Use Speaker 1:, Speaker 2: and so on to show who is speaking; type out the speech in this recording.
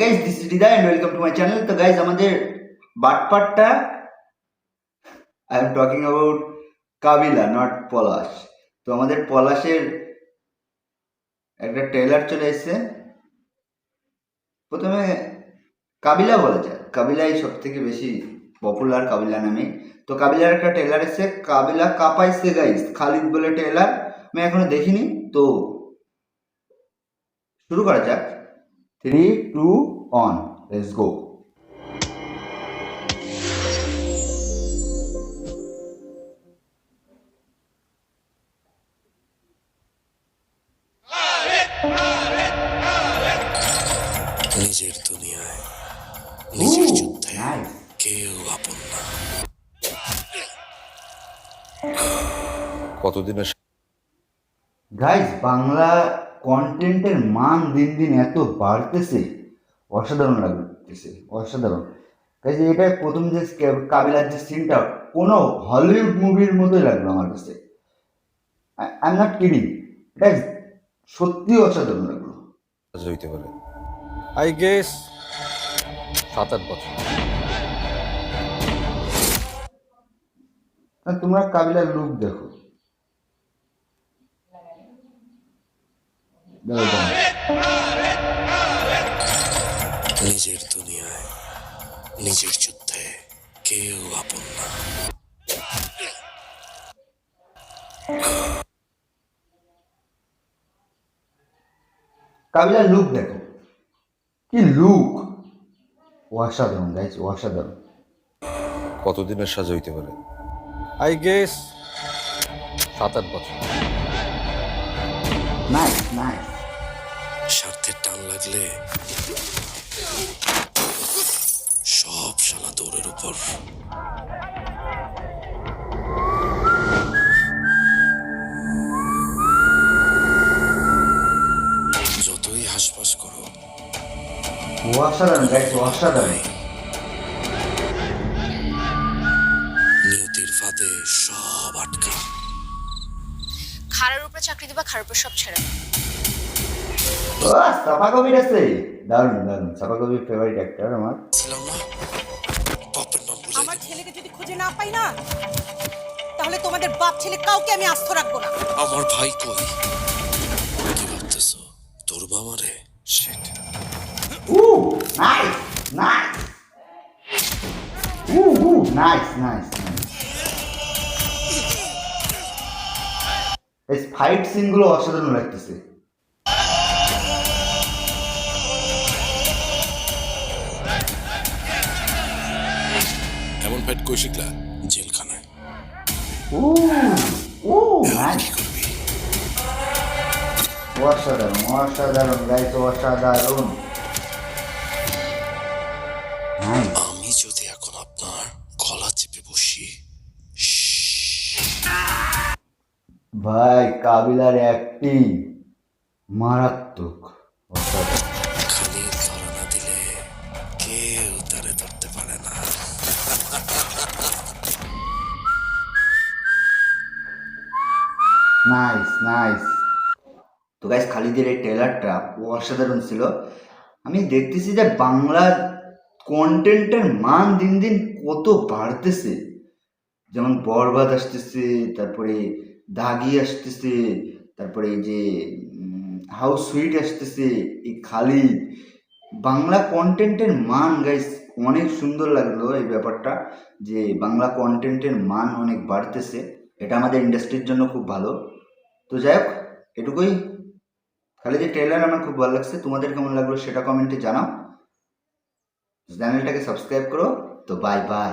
Speaker 1: Guys this is Hridoy and welcome to my channel তো guys আমাদের বাটপাটটা I am talking about Kabila not Palash তো আমাদের পলাশের একটা ট্রেলার চলে এসেছে। প্রথমে কাবিলা বলা যায় কাবিলাই সব থেকে বেশি পপুলার কাবিলা নামে। তো কাবিলার একটা ট্রেলার এসেছে। কাবিলা কাপাইছে গাইজ খালিদ বলে ট্রেলার আমি এখনও দেখিনি। তো শুরু করা যাক। Three two one let's go
Speaker 2: নিজের দুনিয়ায় নিজের যুদ্ধে কেউ আপন না।
Speaker 3: কতদিনের
Speaker 1: গাইজ বাংলা কন্টেন্টের মান দিন দিন এত বাড়তেছে অসাধারণ লাগতেছে অসাধারণ। গাইজ এটা প্রথম যে কাবিলার যে সিনটা কোনো হলিউড মুভির মতোই লাগল আমার কাছে। আই এম নট কিডিং এটা সত্যি অসাধারণ লাগল।
Speaker 3: কাজ হইতে পারে। আই গেস সাত আট বছর
Speaker 1: তোমরা কাবিলার লুক দেখো।
Speaker 2: নিজের দুনিয়ায় নিজের যুদ্ধে কেউ আপন না।
Speaker 1: কাবিলার লুক দেখো। কি লুক অসাধারণ গাইজ অসাধারণ।
Speaker 3: কতদিনের সাজ হইতে পারে? আই গেস সাত আট বছর।
Speaker 1: নাইস নাইস
Speaker 2: টান লাগলে সব শালা দৌড়ের উপর। যতই হাসপাস করো।
Speaker 1: অসাধারণ অসাধারণ
Speaker 2: নিয়তির ফাঁদে সব আটকা।
Speaker 4: খাড়ার উপরে চাকরি দিবা খাড়ার উপর সব ছেড়ে
Speaker 1: চাপা কবির আছে দারুণ দারুণ। চাপা কবির ফেভারিট অ্যাক্টর আমার।
Speaker 5: আমার ছেলেকে যদি খুঁজে না পাই না তাহলে তোমাদের বাপ ছেলে কাউকে আমি আস্ত রাখব না।
Speaker 2: আমার ভাই কই? কি ভাবতেছ? তোর বাবা রে? Shit.
Speaker 1: Ooh nice nice ooh ooh nice nice এই ফাইট সিনগুলো অসাধারণ লাগতেছে।
Speaker 2: শিখলা জেলখানায়।
Speaker 1: উ উ নাইস
Speaker 2: কি করবি?
Speaker 1: অসাধারণ অসাধারণ গাইস অসাধারণ।
Speaker 2: আমি যদি এখন আপনার গলা চেপে বসি
Speaker 1: ভাই কাবিলার অ্যাক্টিং মারাত্মক অসাধারণ। নাইস নাইস তো গাইস খালিদের এই ট্রেলারটা অসাধারণ ছিল। আমি দেখতেছি যে বাংলা কন্টেন্টের মান দিন দিন কত বাড়তেছে। যেমন বরবাদ আসতেছে, তারপরে দাগি আসতেছে, তারপরে যে হাউস সুইট আসতেছে, এই খালিদ বাংলা কন্টেন্টের মান গাইস অনেক সুন্দর লাগল এই ব্যাপারটা, যে বাংলা কন্টেন্টের মান অনেক বাড়তেছে। এটা আমাদের ইন্ডাস্ট্রির জন্য খুব ভালো। তো যাই হোক, এটুকুই। তাহলে যে ট্রেলার আমার খুব ভালো লাগছে, তোমাদের কেমন লাগল সেটা কমেন্টে জানাও। চ্যানেলটাকে সাবস্ক্রাইব করো, তো বাই বাই